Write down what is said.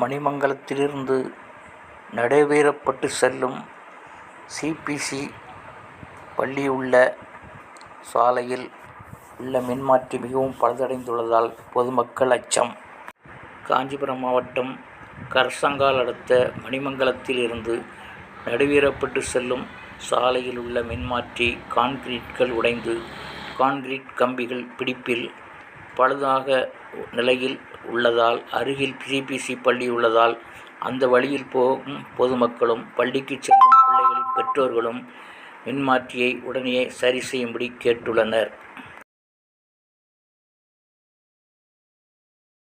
மணிமங்கலத்திலிருந்து நடைவீரப்பட்டு செல்லும் சிபிசி பள்ளி உள்ள சாலையில் உள்ள மின்மாற்றி மிகவும் பழுதடைந்துள்ளதால் பொதுமக்கள் அச்சம். காஞ்சிபுரம் மாவட்டம் கர்சங்கால் அடுத்த மணிமங்கலத்திலிருந்து நடுவீரப்பட்டு செல்லும் சாலையில் உள்ள மின்மாற்றி கான்கிரீட்கள் உடைந்து கான்கிரீட் கம்பிகள் பிடிப்பில் பழுதாக நிலையில் உள்ளதால் அருகில் பிசிபிசி பள்ளி உள்ளதால் அந்த வழியில் போகும் பொதுமக்களும் பள்ளிக்கு செல்லும் பிள்ளைகளின் பெற்றோர்களும் மின்மாற்றியை உடனே சரி செய்யும்படி கேட்டுள்ளனர்.